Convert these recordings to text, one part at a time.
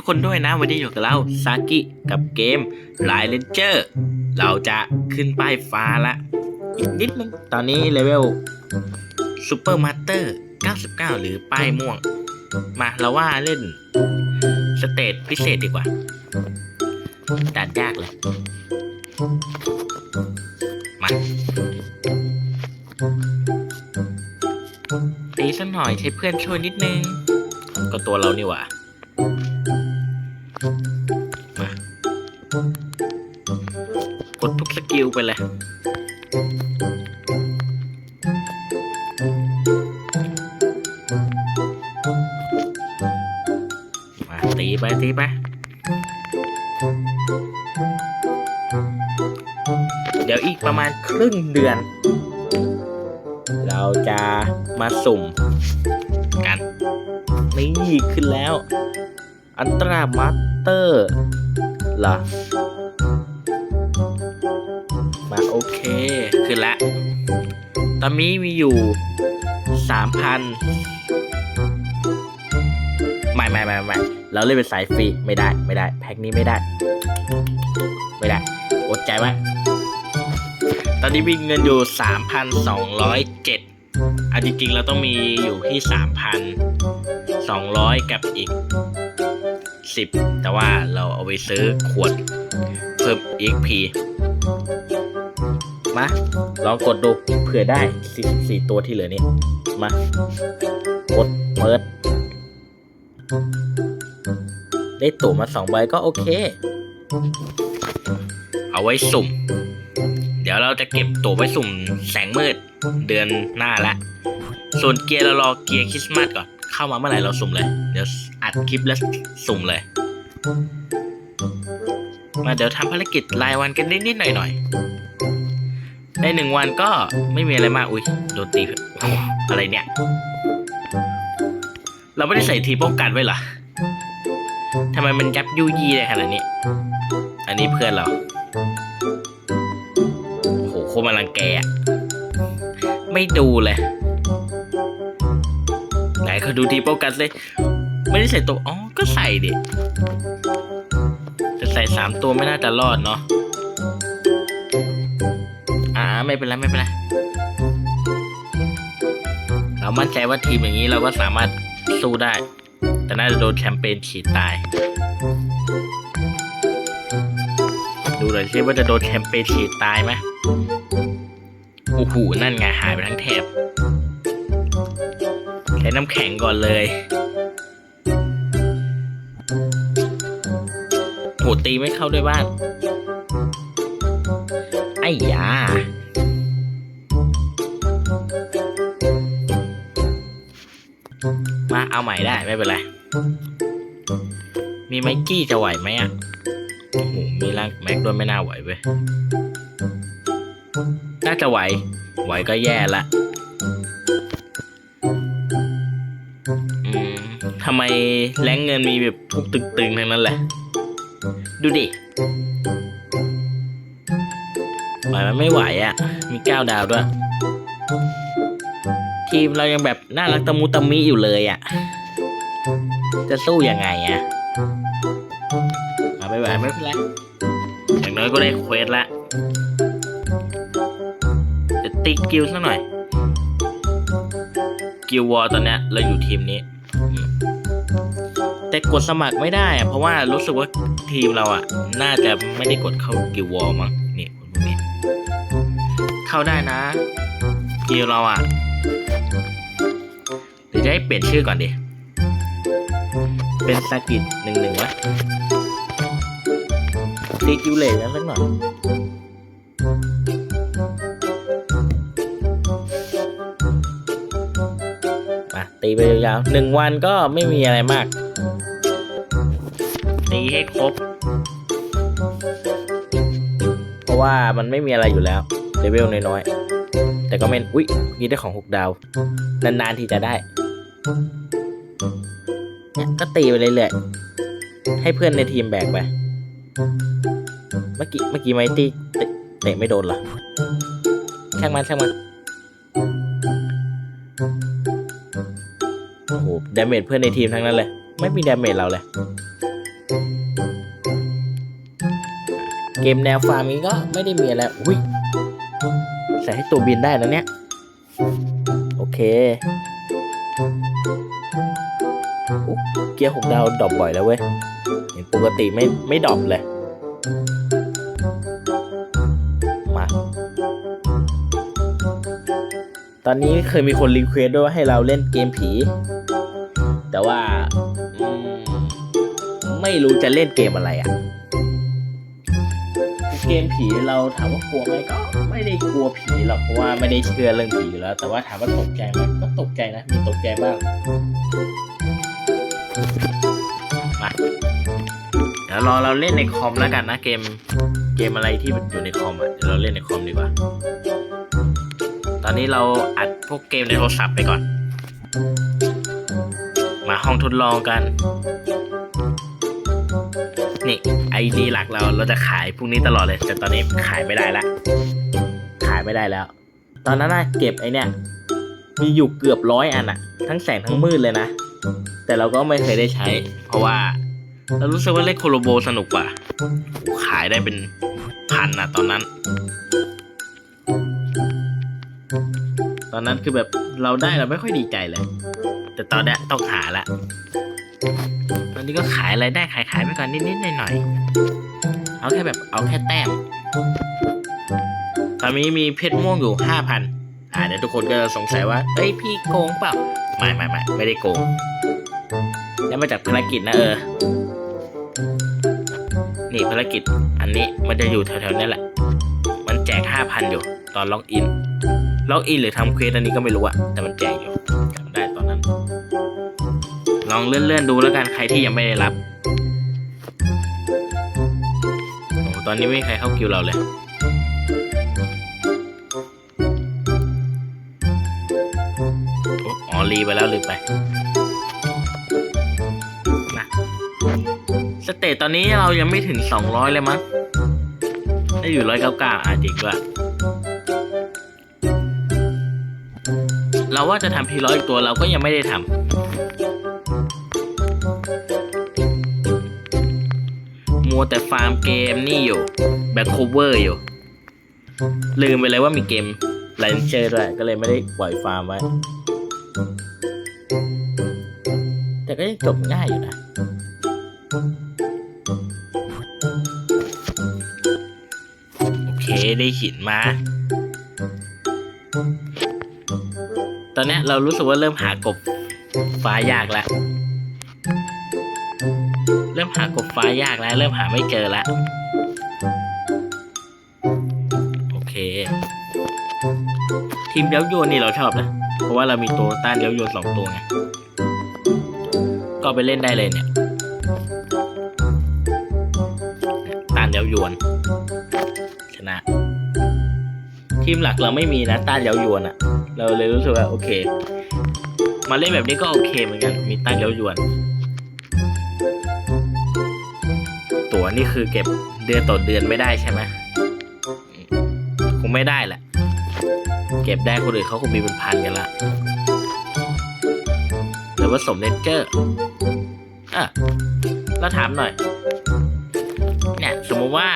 ทุกคนด้วยนะ วันนี้อยู่กับเราซากิกับเกมไลเลนเจอร์เราจะขึ้นป้ายฟ้าละ อีกนิดนึง ตอนนี้เลเวลซูเปอร์มาสเตอร์ 99 หรือป้ายม่วง มาเราว่าเล่น สเตจพิเศษดีกว่าด่านยากเลย มาตีสักหน่อยใช้เพื่อนช่วยนิดนึง ก็ตัวเรานี่หว่า มากดทุกสกิลไปเลยมาตีไปตีไปเดี๋ยวอีกประมาณครึ่งเดือน เราจะมาสุ่มกัน นี่ขึ้นแล้ว อันตรามาส เตอร์เหรอมาโอเค ขึ้นแล้วตอนนี้มีอยู่สามพันไม่ไม่ไม่ไม่เราเล่นเป็นสายฟรีไม่ได้ไม่ได้ แพ็คนี้ไม่ได้ ไม่ได้ อดใจไว้ ตอนนี้มีเงินอยู่ 3,207อันจริงๆเราต้องมีอยู่ที่ 3,200 กับอีก 10 แต่ว่าเราเอาไปซื้อขวดเพิ่ม XP มาลองกดดูเผื่อได้ 44 ตัวที่เหลือนี้ มากดเปิด ได้ตั๋วมา2ใบก็โอเค เอาไว้สุ่ม เดี๋ยวเราจะเก็บตั๋วไว้สุ่มแสงมืดเดือนหน้าละ ส่วนเกียร์เรารอเกียร์คริสต์มาสก่อน เข้ามาเมื่อไหร่เราสุ่มเลย เดี๋ยวอัดคลิปแล้วสุ่มเลย มาเดี๋ยวทำภารกิจรายวันกันนิดๆหน่อยๆ ในหนึ่งวันก็ไม่มีอะไรมาก อุ้ยโดนตีอะไรเนี่ย เราไม่ได้ใส่ทีป้องกันไว้เหรอทำไมมันยับยุยี่เลยขนาดนี้ อันนี้เพื่อนเรา โอ้โหโคตรมารังแก ไม่ดูเลย ไหนเขาดูทีโปรกัสเลย ไม่ได้ใส่ตัว อ๋อ ก็ใส่ดิจะใส่สามตัวไม่น่าจะรอดเนาะ อ่า ไม่เป็นไร ไม่เป็นไร เรามั่นใจว่าทีมอย่างนี้เราก็สามารถสู้ได้ แต่น่าจะโดนแชมเปญฉีดตาย ดูหน่อยสิว่าจะโดนแชมเปญฉีดตายไหมโอ้โห นั่นไงหายไปทั้งแถบ ช้น้ำแข็งก่อนเลยโหตีไม่เข้าด้วยบ้านไอ้ยามาเอาใหม่ได้ไม่เป็นไร มีไมกี้จะไหวไหมอะโอ้โหมีร่างแม็กด้วยไม่น่าไหวเว้ย น่าจะไหว ไหวก็แย่ละ ทำไมแรงเงินมีแบบทุกตึงๆทั้งนั้นแหละ ดูดิไหวมันไม่ไหวอะ่ะ มีเก้าดาวด้วย ทีมเรายังแบบน่ารักตะมุตะมิอยู่เลยอะ่ะ จะสู้ยังไงอะ่ะมาไม่ไหวไม่เป็นไรอย่างน้อยก็ได้เควสละจะตีกิลสักหน่อย กิลวอลตอนนี้เราอยู่ทีมนี้ แต่กดสมัครไม่ได้เพราะว่ารู้สึกว่าทีมเราอะ น่าจะไม่ได้กดเข้ากิลวอลมั้งนี่คนพวกนี้เข้าได้นะกิลเราอะเดี๋ยวจะให้เปลี่ยนชื่อก่อนดิเป็นสกิดหนึ่งหนึ่งวะตีกิวเลสกันสักหน่อย มาตีไปยาวๆหนึ่งวันก็ไม่มีอะไรมาก ตีให้ครบ เพราะว่ามันไม่มีอะไรอยู่แล้วเลเวลน้อยๆ แต่ก็ไม่อุ๊ยนี่ได้ของหกดาว นานๆที่จะได้เนี่ยก็ตีไปเรื่อยๆ ให้เพื่อนในทีมแบกไป เมื่อกี้เมื่อกี้ไมตี้เตะไม่โดนหรอช่างมันช่างมัน ดาเมจเพื่อนในทีมทั้งนั้นเลย ไม่มีดาเมจเราเลย เกมแนวฟาร์มนี้ก็ไม่ได้มีอะไรอุ้ยใส่ให้ตัวบินได้แล้วเนี่ย โอเคอเกียร์หกดาวดรอปบ่อยแล้วเว้ยปกติไม่ไม่ดรอปเลย มา ตอนนี้เคยมีคนรีเควสด้วยว่าให้เราเล่นเกมผี ไม่รู้จะเล่นเกมอะไรอะ่ะ เกมผีเราถามว่ากลัวไหมก็ไม่ได้กลัวผีหรอกเพราะว่าไม่ได้เชื่อเรื่องผีอยู่แล้ว แต่ว่าถามว่าตกใจไหมก็ตกใจนะ มีตกใจบ้างมาเดี๋ยวรอเราเล่นในคอมแล้วกันนะเกมเกมอะไรที่มันอยู่ในคอมอะเดี๋ยวเราเล่นในคอมดีกว่า ตอนนี้เราอัดพวกเกมในโทรศัพท์ไปก่อน มาห้องทดลองกัน นี่ไอดีหลักเราเราจะขายพวกนี้ตลอดเลย แต่ตอนนี้ขายไม่ได้ละ ขายไม่ได้แล้ว ตอนนั้นนะเก็บไอเนี่ย มีอยู่เกือบร้อยอันอะทั้งแสงทั้งมืดเลยนะ แต่เราก็ไม่เคยได้ใช้ เพราะว่า เรารู้สึกว่าเล่นโคโลโบสนุกกว่า ขายได้เป็นพันอะตอนนั้น ตอนนั้นคือแบบเราได้เราไม่ค่อยดีใจเลย แต่ตอนนี้ต้องหาละ อนนี้ก็ขายอะไรได้ขายขายไปก่อนนิดๆหน่อยๆเอาแค่แบบเอาแค่แต้มตอนนี้มีเพชรม่วงอยู่ห้าพันอ่าเดี๋ยวทุกคนก็สงสัยว่าเอ้ยพี่โกงเปล่าไม่ไม่ไม่ไม่ได้โกงแล้วมาจากภารกิจนะเออ นี่ภารกิจอันนี้มันจะอยู่แถวๆนี้แหละ มันแจกห้าพันอยู่ตอนล็อกอิน ล็อกอินหรือทำเควสอันนี้ก็ไม่รู้อะแต่มันแจกอยู่ ลองเลื่อนๆดูแล้วกันใครที่ยังไม่ได้รับโอ้ตอนนี้ไม่มีใครเข้าคิวเราเลยอ๋อรีไปแล้วลืมไปมาสเตตตอนนี้เรายังไม่ถึง 200 เลยมั้งได้อยู่199อะจริงด้วยเราว่าจะทำพีร้อยอีกตัวเราก็ยังไม่ได้ทำ มัวแต่ฟาร์มเกมนี่อยู่แบ็คโคเวอร์อยู่ ลืมไปเลยว่ามีเกมไลนเจอร์ด้วยก็เลยไม่ได้ปล่อยฟาร์มไว้ แต่ก็ยังจบง่ายอยู่นะโอเคได้หินมา ตอนนี้เรารู้สึกว่าเริ่มหากบฟ้ายากแล้ว เริ่มหากบฟ้ายากแล้ว เริ่มหาไม่เจอล้วโอเค ทีมเย้าโยนนี่เราชอบนะ เพราะว่าเรามีตัวต้านเย้าโยนสองตัวไงก็ไปเล่นได้เลยเนี่ยต้านเย้ายวนชนะ ทีมหลักเราไม่มีนะต้านเย้ายวนอะเราเลยรู้สึกว่าโอเค มาเล่นแบบนี้ก็โอเคเหมือนกัน มีต้านเย้ายวน ตั๋วนี่คือเก็บเดือนต่อเดือนไม่ได้ใช่ไหมคงไม่ได้แหละ เก็บได้คนอื่นเขาคงมีเป็นพันกันละหรือว่าสมเลนเจอร์อะแล้วถามหน่อย เนี่ย สมมติว่า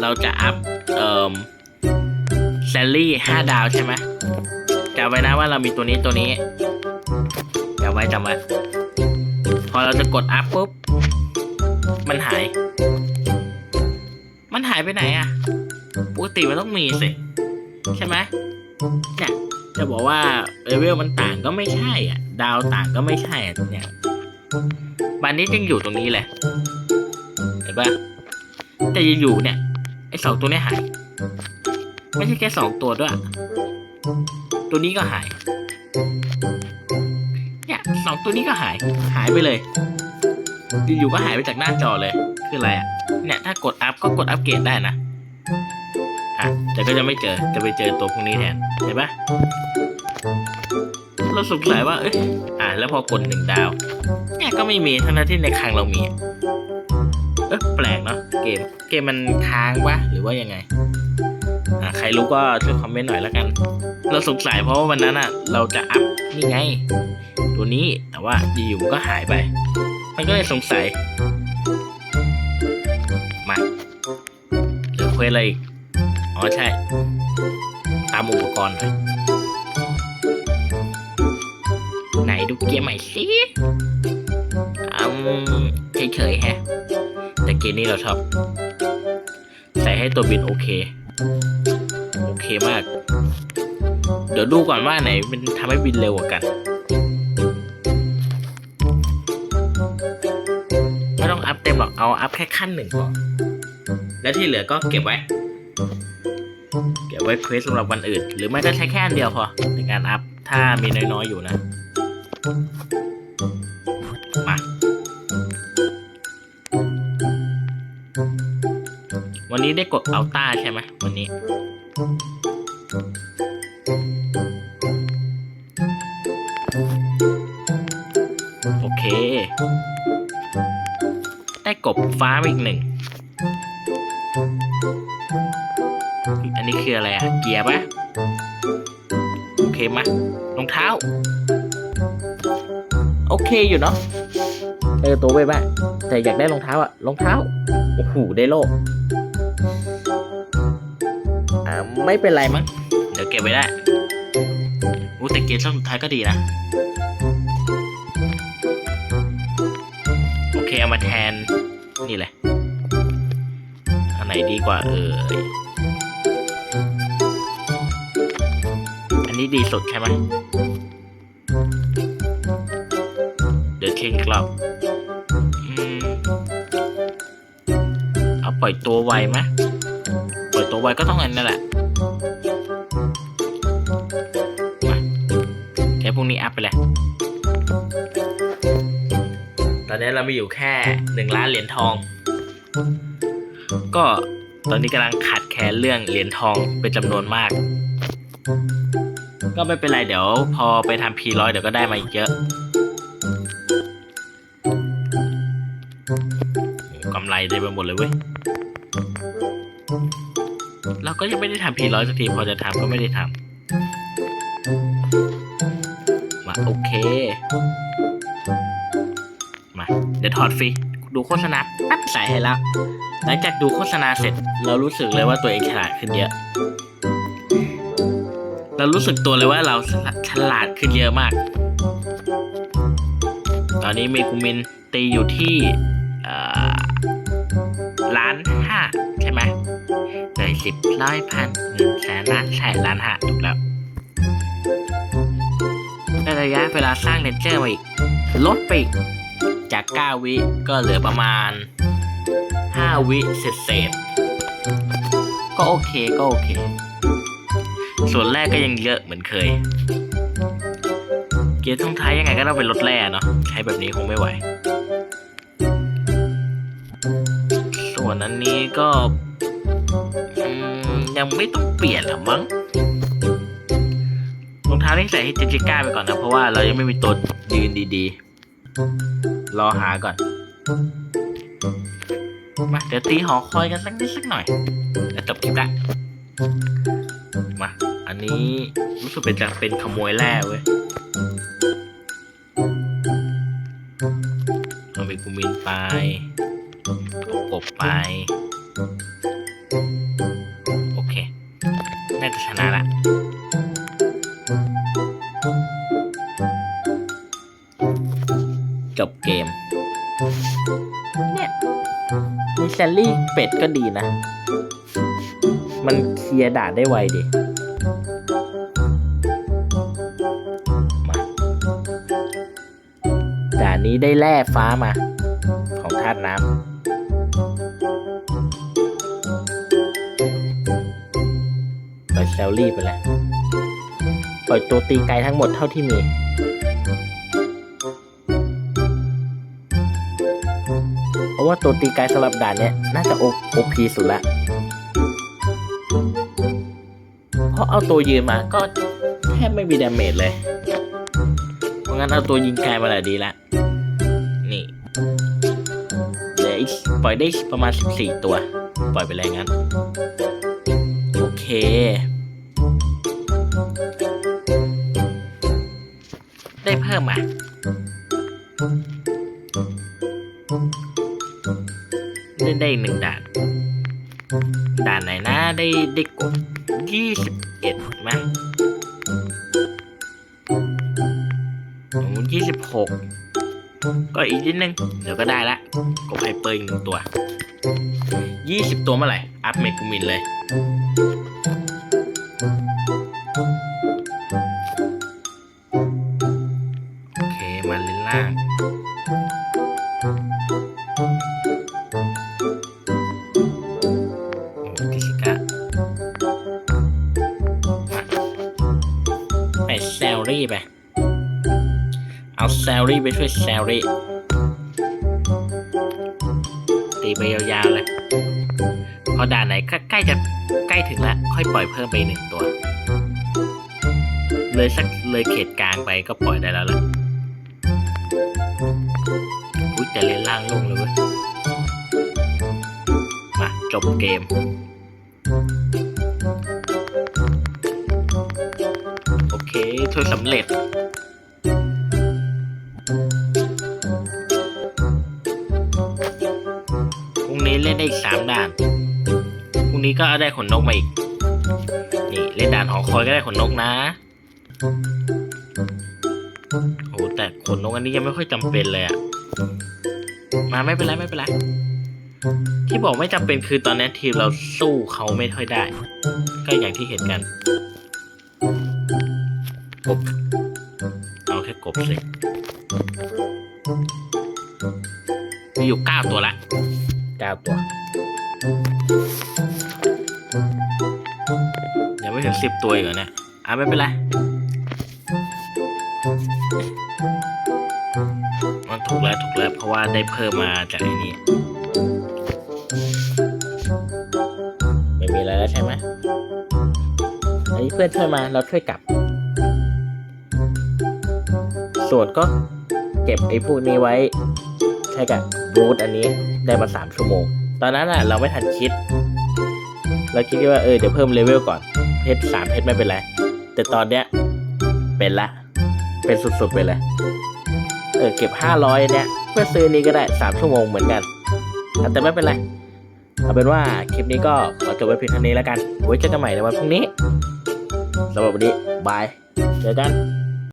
เราจะอัพ เอ่อแซลลี่ห้าดาวใช่ไหมจำไว้นะว่าเรามีตัวนี้ตัวนี้จำไว้จำไว้ พอเราจะกดอัพปุ๊บ มันหาย มันหายไปไหนอะปกติมันต้องมีสิ ใช่ไหมเนี่ยจะบอกว่าเลเวลมันต่างก็ไม่ใช่อะ ดาวต่างก็ไม่ใช่อะเนี่ยบันนี้ยังอยู่ตรงนี้แหละ เห็นปะแต่ยังอยู่เนี่ยไอ้สองตัวนี้หาย ไม่ใช่แค่สองตัวด้วย ตัวนี้ก็หาย เนี่ยสองตัวนี้ก็หาย หายไปเลย อยู่ๆก็หายไปจากหน้าจอเลย คืออะไรอะ เนี่ยถ้ากดอัพก็กดอัพเกรดได้นะ อะ แต่ก็จะไม่เจอ จะไปเจอตัวพวกนี้แทน เห็นปะเราสงสัยว่า เอ้ยอะ แล้วพอกดหนึ่งดาว เนี่ยก็ไม่มีทั้งนั้นที่ในคลังเรามี เอ๊ะแปลกเนาะ เกม เกมมันค้างวะ หรือว่ายังไง อะ ใครรู้ก็ช่วยคอมเมนต์หน่อยแล้วกัน เราสงสัยเพราะว่าวันนั้นอะ เราจะอัพนี่ไง ตัวนี้ แต่ว่าอยู่ๆก็หายไป มันก็เลยสงสัย มาหรือสอะไรอีก อ๋อใช่ ตามอุปกรณ์หน่อยไหนดูเกียร์ใหม่สิอืมเฉยๆแฮะ แต่เกมนี้เราชอบ ใส่ให้ตัวบินโอเค โอเคมาก เดี๋ยวดูก่อนว่าไหนมันทำให้บินเร็วกว่ากัน อัพเต็มหรอกเอาอัพแค่ขั้นหนึ่งพอแล้วที่เหลือก็เก็บไว้ เก็บไว้เควสสำหรับวันอื่น หรือไม่ก็ใช้แค่อันเดียวพอในการอัพถ้ามีน้อยๆอยู่นะ มา วันนี้ได้กดอัลต้าใช่ไหมวันนี้โอเค กบฟ้ามาอีกหนึ่ง อันนี้คืออะไรอะเกียร์ปะโอเคมะรองเท้า โอเคอยู่เนาะเออตัวเว้ยบ้าแต่อยากได้รองเท้าอะรองเท้า โอ้โห ได้โล่อ่าไม่เป็นไรมั้ง เดี๋ยวเก็บไว้ได้อู้แต่เกมช่องสุดท้ายก็ดีนะ โอเค เอามาแทน นี่แหละ อันไหนดีกว่าเอออันนี้ดีสุดใช่ไหมเดี๋ยวเคอีกรอบเอาปล่อยตัวไวไหมปล่อยตัวไวก็ต้องอันนั่นแหละมาแค่พวกนี้อัพไปเลย อนนี้เรามีอยู่แค่หนึ่งล้านเหรียญทอง ก็ตอนนี้กำลังขาดแคลนเรื่องเหรียญทองเป็นจำนวนมาก ก็ไม่เป็นไรเดี๋ยว พอไปทำพีร้อยเดี๋ยวก็ได้มาอีกเยอะกำไรได้ไปหมดเลยเว้ยเราก็ยังไม่ได้ทำพีร้อยสักทีพอจะทำก็ไม่ได้ทำมาโอเค ดี๋ยวถอดฟรีดูโฆษณาแป๊บใส่ให้แล้วหลังจากดูโฆษณาเสร็จ เรารู้สึกเลยว่าตัวเองฉลาดขึ้นเยอะ เรารู้สึกตัวเลยว่าเราฉลาดขึ้นเยอะมาก ตอนนี้เมกุมินตีอยู่ที่ล้านห้าใช่ไหมเลยสิบร้อยพันหนึ่งแสนล้านใช่ล้านห้าถูกแล้วระยะเวลาสร้างเลนเจอร์มาอีกลดไปอีก จาก 9 วิก็เหลือประมาณ 5 วิเศษเศษก็โอเคก็โอเค ส่วนแรกก็ยังเยอะเหมือนเคย เกียร์ท้องท้ายยังไงก็ต้องเป็นรถแร่เนาะใช้แบบนี้คงไม่ไหว ส่วนอันนี้ก็ยังไม่ต้องเปลี่ยนหรอมั้งรองเท้าที่ใส่ให้เจจิก้าไปก่อนนะ เพราะว่าเรายังไม่มีตัวยืนดีๆ รอหาก่อน มาเดี๋ยวตีหอคอยกันสักนิดสักหน่อยแล้วจบคลิปละมา อันนี้รู้สึกเป็นจะเป็นขโมยแร่เว้ยเอาไปกูมินไปกบไป แซลลี่เป็ดก็ดีนะ มันเคลียร์ด่านได้ไวดิมาด่านนี้ได้แร่ฟ้ามา ของธาตุน้ำปล่อยแซลลี่ไปแล้วปล่อยตัวตีไกลทั้งหมดเท่าที่มี ว่าตัวตีไกลสำหรับด่านเนี้ยน่าจะโอพีสุดละ เพราะเอาตัวยืนมาก็แทบไม่มีดาเมจเลย เพราะงั้นเอาตัวยิงไกลมาแหละดีละ นี่เหลืออีกปล่อยได้ประมาณ 14 ตัว ปล่อยไปเลยงั้น โอเคได้เพิ่มอะ เล่นได้หนึ่งด่าน ด่านไหนนะได้ได้กดยี่สิบเอ็ดมั้งยี่สิบหกก็อีกนิดนึง เดี๋ยวก็ได้ละกบไฮเปอร์อีกหนึ่งตัวยี่สิบตัวเมื่อไหร่ อัพเมกูมินเลยโอเค มาเลนล่าง ซลรี่ไปช่วยแซลรี่ตีไปยาวๆเลย พอด่านไหนใกล้จะใกล้ถึงแล้ว ค่อยปล่อยเพิ่มไปหนึ่งตัว เลยสักเลยเขตกลางไปก็ปล่อยได้แล้วล่ะอุ้ยแต่เลนล่างลงเลยเว้ยมาจบเกม โอเคช่วยสำเร็จ สามด่านพรุ่งนี้ก็ได้ขนนกมาอีก นี่เล่นด่านหอคอยก็ได้ขนนกนะโอ้แต่ขนนกอันนี้ยังไม่ค่อยจำเป็นเลยอะมาไม่เป็นไรไม่เป็นไร ที่บอกไม่จำเป็นคือตอนนี้ทีมเราสู้เขาไม่ค่อยได้ ก็อย่างที่เห็นกันกบเอาแค่กบสิมีอยู่เก้าตัวละ เก้าตัว ยังไม่ถึงสิบตัวอีกเหรอเนี่ยอะไม่เป็นไร มันถูกแล้วถูกแล้วเพราะว่าได้เพิ่มมาจากไอ้นี่ไม่มีอะไรแล้วใช่ไหมอันนี้เพื่อนช่วยมาเราช่วยกลับ ส่วนก็เก็บไอ้พวกนี้ไว้ ใช้กับบูธอันนี้ ได้มาสามชั่วโมง ตอนนั้นอะเราไม่ทันคิด เราคิดว่าเออเดี๋ยวเพิ่มเลเวลก่อน เพชรสามเพชรไม่เป็นไร แต่ตอนเนี้ยเป็นละ เป็นสุดๆไปเลย เออเก็บห้าร้อยเนี่ยเพื่อซื้อนี้ก็ได้สามชั่วโมงเหมือนกัน แต่ไม่เป็นไร เอาเป็นว่าคลิปนี้ก็ขอจบไว้เพียงเท่านี้แล้วกัน ไว้เจอกันใหม่ในวันพรุ่งนี้สำหรับวันนี้บาย เจอกัน